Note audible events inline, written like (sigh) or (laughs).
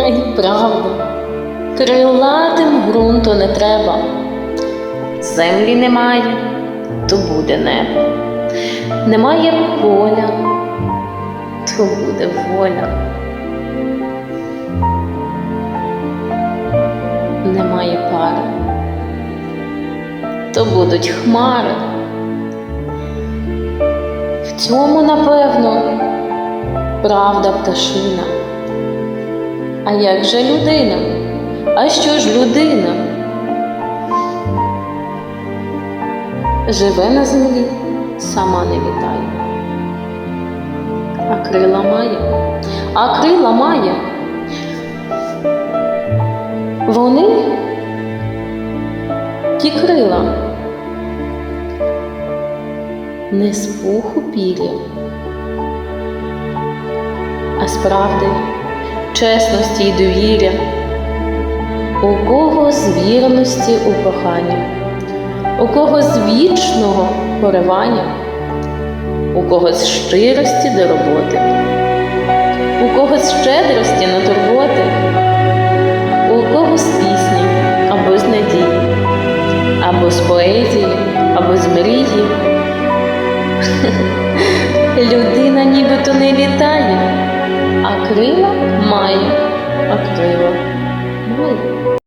А й правда, крилатим ґрунту не треба. Землі немає, то буде небо. Немає поля, то буде воля. Немає пари, то будуть хмари. В цьому, напевно, правда пташина. А як же людина? А що ж людина? Живе на землі, сама не літає. А крила має, а крила має. Вони ті крила не з пуху пір'я, а з правди, чесності й довір'я, у кого з вірності у коханні, у кого з вічного поривання, у кого з щирості до роботи, у кого з щедрості на турботи, у кого з пісні або з надії, або з поезії, або з мрії. (laughs) Людина нібито не літає, а крила має, а крила має.